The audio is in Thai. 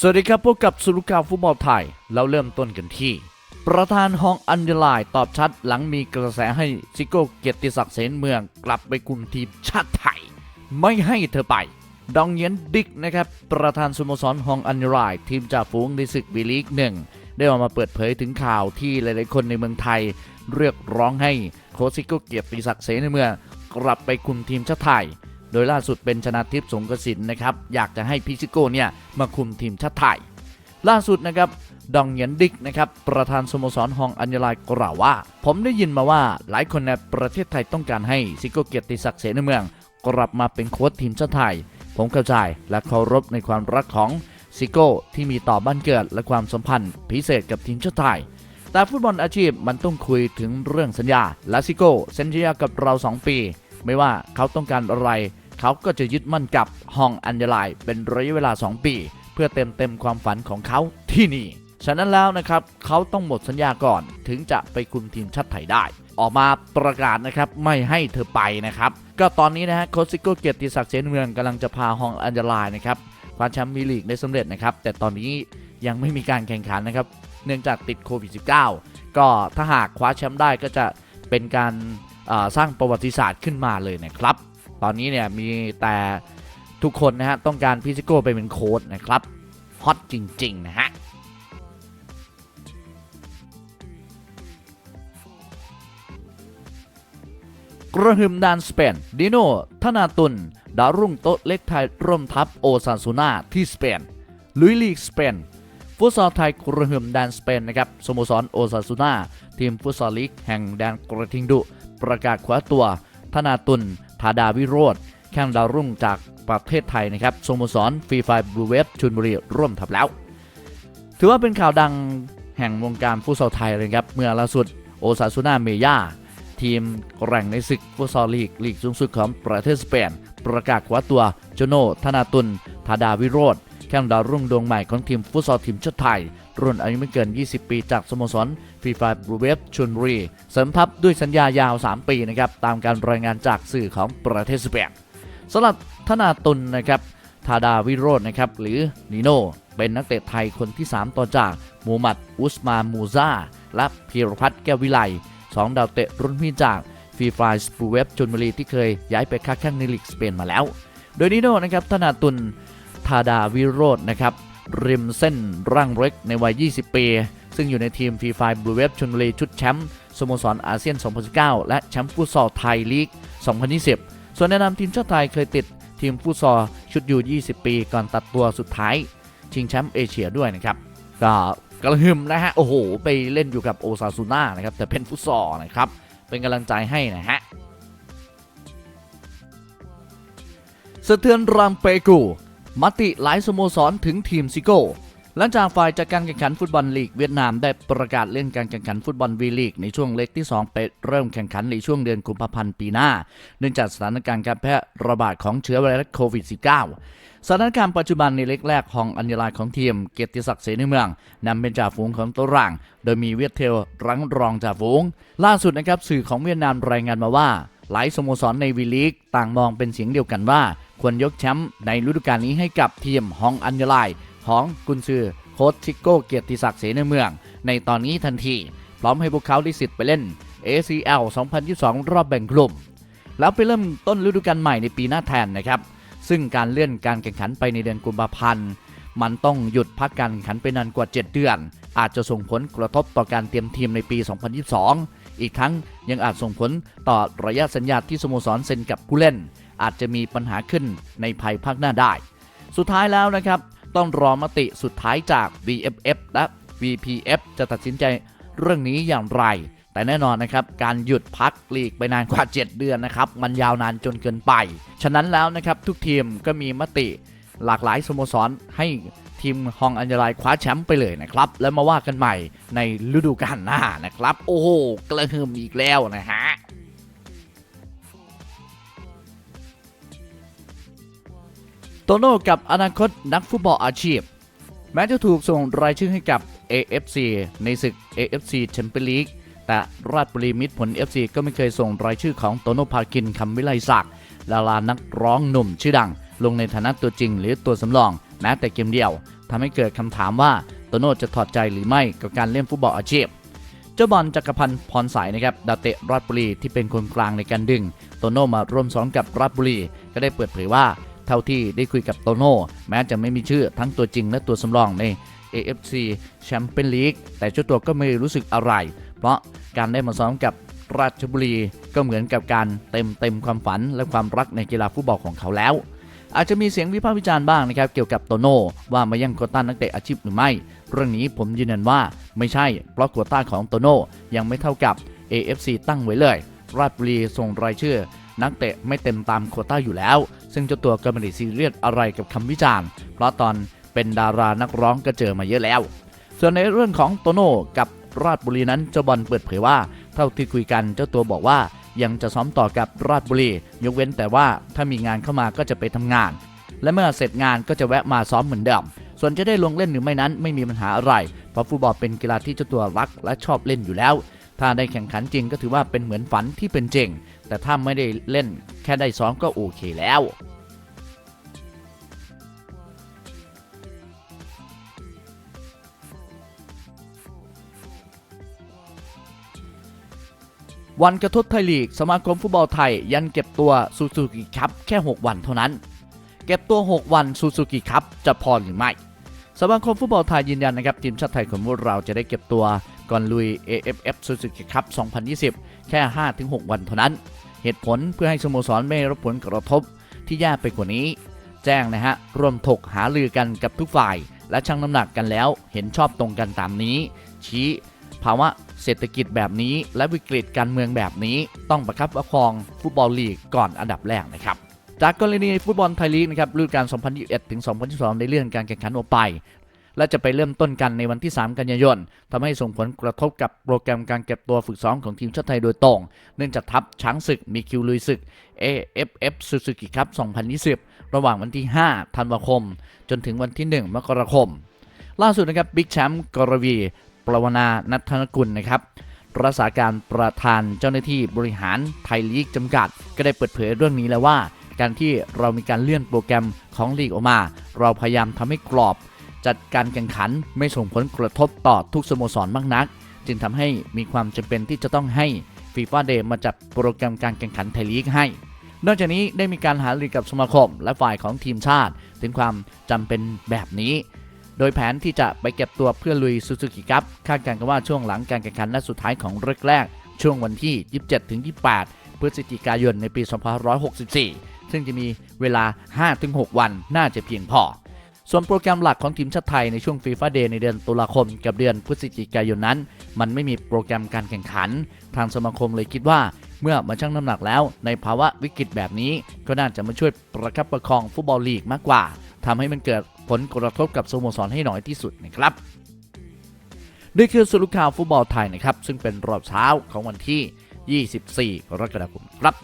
สวัสดีครับพบกับสุรุกาฟุตบอลไทย เราเริ่มต้นกันที่ ประธานฮองอันเดลายตอบชัดหลังมีกระแสให้ซิโก้เกียรติศักดิ์เสนเมือง กลับไปคุมทีมชาติไทย ไม่ให้เธอไป ดองเย็นดิกนะครับ ประธานสโมสรฮองอันเดลายทีมจ่าฝูงในศึกวีลีกหนึ่งได้ออกมาเปิดเผยถึงข่าวที่หลายๆคนในเมืองไทย เรียกร้องให้โค้ชซิโก้เกียรติศักดิ์เสนเมือง กลับไปคุมทีมชาติไทย โดยล่าสุดเป็นชนะทิพย์สงกระสินนะครับอยากจะให้พิซิโก้เนี่ยมาคุมทีมชาติไทย ล่าสุดนะครับดองเหยียนดิกนะครับประธานสโมสรฮองอัญญลายกล่าวว่า ผมได้ยินมาว่าหลายคนในประเทศไทยต้องการให้ซิโก้เกียรติศักดิ์เสนเมือง กลับมาเป็นโค้ชทีมชาติไทย ผมเข้าใจและเคารพในความรักของซิโก้ที่มีต่อบ้านเกิดและความสัมพันธ์พิเศษกับทีมชาติไทย แต่ฟุตบอลอาชีพมันต้องคุยถึงเรื่องสัญญาและซิโก้เซ็นสัญญากับเรา 2 ปี ไม่ว่าเขาต้องการอะไร เขาก็จะยึดมั่นกับฮองอัญญลายเป็นระยะเวลา 2 ปี เพื่อเต็มเต็มความฝันของเขาที่นี่ ฉะนั้นแล้วนะครับเขาต้องหมดสัญญาก่อนถึงจะไปคุมทีมชาติไทยได้ ออกมาประกาศนะครับไม่ให้เธอไปนะครับ ก็ตอนนี้นะฮะโคชซิโก้เกียรติศักดิ์เสนเมืองกำลังจะพาฮองอัญญลายนะครับคว้าแชมป์วีลีกได้สำเร็จนะครับแต่ตอนนี้ยังไม่มีการแข่งขันนะครับเนื่องจากติดโควิด -19 ก็ถ้าหากคว้าแชมป์ได้ก็จะเป็นการสร้างประวัติศาสตร์ขึ้นมาเลยนะครับ ตอนนี้เนี่ยมีแต่ทุกคนนะฮะ ต้องการพิซิโก้ไปเป็นโค้ชนะครับ ฮอตจริง ๆ นะฮะกระหึ่มดานสเปนดิโนธนาตุน ดารุ่งโต๊ะเล็กไทยร่วมทัพโอซานซูนาที่สเปนลุยลีกสเปนฟุตซอลไทยกระหึ่มแดนสเปนนะครับสโมสรโอซาซูนาทีมฟุตซอลลีกแห่งแดนกระทิงดุ ประกาศคว้าตัว ธนาตุน ธาดาวิโรธแข้งดาวรุ่งจากประเทศไทยนะครับสโมสรฟรีไฟบลูเวฟชุนบุรีร่วมทับแล้ว ถือว่าเป็นข่าวดังแห่งวงการฟุตซอลไทยเลยครับเมื่อล่าสุดโอซาซูนาเมย่าทีมแร่งในศึกฟุตซอลลีกลีกสูงสุดของประเทศสเปน ประกาศคว้าตัวโจโนธนาตุนธาดาวิโรธ แข้งดาวรุ่งดวงใหม่ของทีมฟุตซอลทีมชาติไทย รุ่นอายุไม่เกิน 20 ปีจากสโมสรฟรีไฟบลูเวฟชนบุรี เสริมทัพด้วยสัญญายาว 3 ปีนะครับตามการรายงานจากสื่อของประเทศสเปนสำหรับธนาตุนนะครับธาดาวิโรจน์นะครับหรือนิโนเป็นนักเตะไทยคนที่ 3 ต่อจากมูมัดอุสมามูซาและพีรพัฒน์แก้ววิไลสองดาวเตะรุ่นพี่จากฟรีไฟสปูเวฟชนบุรีที่เคยย้ายไปค้าแข้งในลีกสเปนมาแล้ว โดยนิโนนะครับธนาตุน ธาดาวิโรจน์นะครับริมเส้นร่างเล็กในวัย 20 ปี ซึ่งอยู่ในทีมฟรีไฟบลูเวฟชนบุรีชุดแชมป์สโมสรอาเซียน 2019 และแชมป์ฟุตซอลไทยลีก 2020 ส่วนแนะนำทีมชาติไทยเคยติดทีมฟุตซอลชุดยู20 ปี ก่อนตัดตัวสุดท้าย ชิงแชมป์เอเชียด้วยนะครับก็กระหึ่มนะฮะ โอ้โห ไปเล่นอยู่กับโอซาซูน่านะครับ แต่เป็นฟุตซอลนะครับ เป็นกำลังใจให้นะฮะสะเทือนรังเปกู มติหลายสโมสรถึงทีมซิโก้หลังจากฝ่ายจัดการแข่งขันฟุตบอลลีกเวียดนามได้ประกาศเลื่อนการแข่งขันฟุตบอลวีลีกในช่วงเล็กที่ 2 ไปเริ่มแข่งขันในช่วงเดือนกุมภาพันธ์ปีหน้า เนื่องจากสถานการณ์การแพร่ระบาดของเชื้อไวรัสโควิด -19 สถานการณ์ปัจจุบันในเล็กแรกของอัญญาลายของทีมเกียรติศักดิ์เสนเมืองนำเป็นจ่าฝูงของตัวร่างโดยมีเวียดเทลรั้งรองจ่าฝูง ล่าสุดนะครับสื่อของเวียดนามรายงานมาว่า หลายสโมสรในวีลีกต่างมองเป็นเสียงเดียวกันว่า ควรยกแชมป์ในฤดูกาลนี้ให้กับทีมฮองอัญญาลของกุนซือโค้ชชิโก้เกียรติศักดิ์เสนเมือง ในตอนนี้ทันที พร้อมให้พวกเขาได้สิทธิ์ไปเล่น ACL 2022 รอบแบ่งกลุ่ม แล้วไปเริ่มต้นฤดูกาลใหม่ในปีหน้าแทนนะครับ ซึ่งการเลื่อนการแข่งขันไปในเดือนกุมภาพันธ์มันต้องหยุดพักการแข่งขันไปนานกว่า 7 เดือน อาจจะส่งผลกระทบต่อการเตรียมทีมในปี 2022 อีกทั้งยังอาจส่งผลต่อระยะสัญญาที่สโมสรเซ็นกับผู้เล่น อาจจะมีปัญหาขึ้นในภายภาคหน้าได้ สุดท้ายแล้วนะครับ ต้องรอมติสุดท้ายจาก VFF และ VPF จะตัดสินใจเรื่องนี้อย่างไร แต่แน่นอนนะครับ การหยุดพักลีกไปนานกว่า 7 เดือนนะครับ มันยาวนานจนเกินไป ฉะนั้นแล้วนะครับทุกทีมก็มีมติหลากหลายสโมสรให้ ทีมฮองอัญญาลายคว้าแชมป์ไปเลยนะครับ แล้วมาว่ากันใหม่ในฤดูกาลหน้านะครับ โอ้โห กระหึ่มอีกแล้วนะฮะโตโน่กับอนาคตนักฟุตบอลอาชีพ แม้จะถูกส่งรายชื่อให้กับ AFC ในศึก AFC Champions League แต่ราชบุรีมิตรผล FC ก็ไม่เคยส่งรายชื่อของโตโน่พาคินคำวิไลศักดิ์ดารานักร้องหนุ่มชื่อดัง ลงในฐานะตัวจริงหรือตัวสำรอง แม้แต่เกมเดียวทำให้เกิดคำถามว่าโตโน่จะถอดใจหรือไม่กับการเล่นฟุตบอลอาชีพ เจ้าบอลจักรพันธ์พรสายนะครับดาวเตะราชบุรีที่เป็นคนกลางในการดึง โตโน่มาร่วมซ้อมกับราชบุรี ก็ได้เปิดเผยว่า เท่าที่ได้คุยกับโตโน่แม้จะไม่มีชื่อทั้งตัวจริงและตัวสำรองใน AFC Champions League แต่เจ้าตัวก็ไม่รู้สึกอะไร เพราะการได้มาซ้อมกับราชบุรีก็เหมือนกับการเต็มเต็มความฝันและความรักในกีฬาฟุตบอลของเขาแล้ว อาจจะมีเสียงวิพากษ์วิจารณ์บ้างนะครับเกี่ยวกับโตโน่ว่ามายังโคต้านักเตะอาชีพหรือไม่ เรื่องนี้ผมยืนยันว่าไม่ใช่เพราะโคต้าของโตโน่ยังไม่เท่ากับ AFC ตั้งไว้เลย ราชบุรีส่งรายชื่อ นักเตะไม่เต็มตามโคต้าอยู่แล้ว ซึ่งเจ้าตัวก็ไม่ได้ซีเรียสอะไรกับคำวิจารณ์ เพราะตอนเป็นดารานักร้องก็เจอมาเยอะแล้ว ส่วนในเรื่องของโตโน่กับราชบุรีนั้นเจ้าบอลเปิดเผยว่า เท่าที่คุยกันเจ้าตัวบอกว่ายังจะซ้อมต่อกับราชบุรี ยกเว้นแต่ว่าถ้ามีงานเข้ามาก็จะไปทำงาน และเมื่อเสร็จงานก็จะแวะมาซ้อมเหมือนเดิม ส่วนจะได้ลงเล่นหรือไม่นั้นไม่มีปัญหาอะไร เพราะฟุตบอลเป็นกีฬาที่เจ้าตัวรักและชอบเล่นอยู่แล้ว ถ้าได้แข่งขันจริงก็ถือว่าเป็นเหมือนฝันที่เป็นจริง แต่ถ้าไม่ได้เล่นแค่ได้ซ้อมก็โอเคแล้ว วันกระทบไทยลีก สมาคมฟุตบอลไทยยันเก็บตัวซูซูกิคัพแค่ 6 วันเท่านั้น เก็บตัว 6 วันซูซูกิคัพจะพอหรือไม่สมาคมฟุตบอลไทยยืนยันนะครับทีมชาติไทยของพวกเราจะได้เก็บตัวก่อนลุย AFF Suzuki Cup 2020 แค่ 5-6 วันเท่านั้น เหตุผลเพื่อให้สโมสรไม่รับผลกระทบที่แย่ไปกว่านี้ แจ้งนะฮะร่วมถกหาลือกันกับทุกฝ่าย และชั่งน้ำหนักกันแล้วเห็นชอบตรงกันตามนี้ ชี้ภาวะ เศรษฐกิจแบบนี้ และวิกฤตการเมืองแบบนี้ต้องประคับประคองฟุตบอลลีกก่อนอันดับแรกนะครับจากกรณีฟุตบอลไทยลีกนะครับฤดูกาล 2021 ถึง 2022 ได้เลื่อนการแข่งขันออกไป และจะไปเริ่มต้นกันในวันที่ 3 กันยายนทำให้ส่งผลกระทบกับโปรแกรมการเก็บตัวฝึกซ้อมของทีมชาติไทยโดยตรง เนื่องจากทัพช้างศึกมีคิวลุยศึก AFF Suzuki Cup 2020 ระหว่างวันที่ 5 ธันวาคม จนถึงวันที่ 1 มกราคม ล่าสุดนะครับบิ๊กแชมป์กรวี ปรวนานัทนกุลนะครับรักษาการประธานเจ้าหน้าที่บริหารไทยลีกจำกัด ก็ได้เปิดเผยเรื่องนี้แล้วว่า การที่เรามีการเลื่อนโปรแกรมของลีกออกมา เราพยายามทำให้กรอบ จัดการแข่งขันไม่ส่งผลกระทบต่อทุกสโมสรมากนัก จึงทำให้มีความจำเป็นที่จะต้องให้ฟีฟ่าเดย์มาจัดโปรแกรมการแข่งขันไทยลีกให้ นอกจากนี้ได้มีการหารือกับสมาคมและฝ่ายของทีมชาติ ถึงความจำเป็นแบบนี้ โดยแผนที่จะไปเก็บตัวเพื่อลุยซูซูกิคัพคาดการณ์กันว่าช่วงหลังการแข่งขันนัดสุดท้ายของเรกแรก ช่วงวันที่ 27-28 พฤศจิกายนในปี 2564 ซึ่งจะมีเวลา 5-6 วันน่าจะเพียงพอส่วนโปรแกรมหลักของทีมชาติไทยในช่วงฟีฟ่าเดย์ในเดือนตุลาคมกับเดือนพฤศจิกายนนั้น มันไม่มีโปรแกรมการแข่งขัน ทางสมาคมเลยคิดว่า เมื่อมาชั่งน้ำหนักแล้ว ในภาวะวิกฤตแบบนี้ ก็น่าจะมาช่วยประคับประคองฟุตบอลลีกมากกว่าทำให้มันเกิด ผลกระทบกับสโมสรให้น้อยที่สุดนะครับนี่คือสรุปข่าวฟุตบอลไทยนะครับ ซึ่งเป็นรอบเช้าของวันที่ 24 กรกฎาคมครับ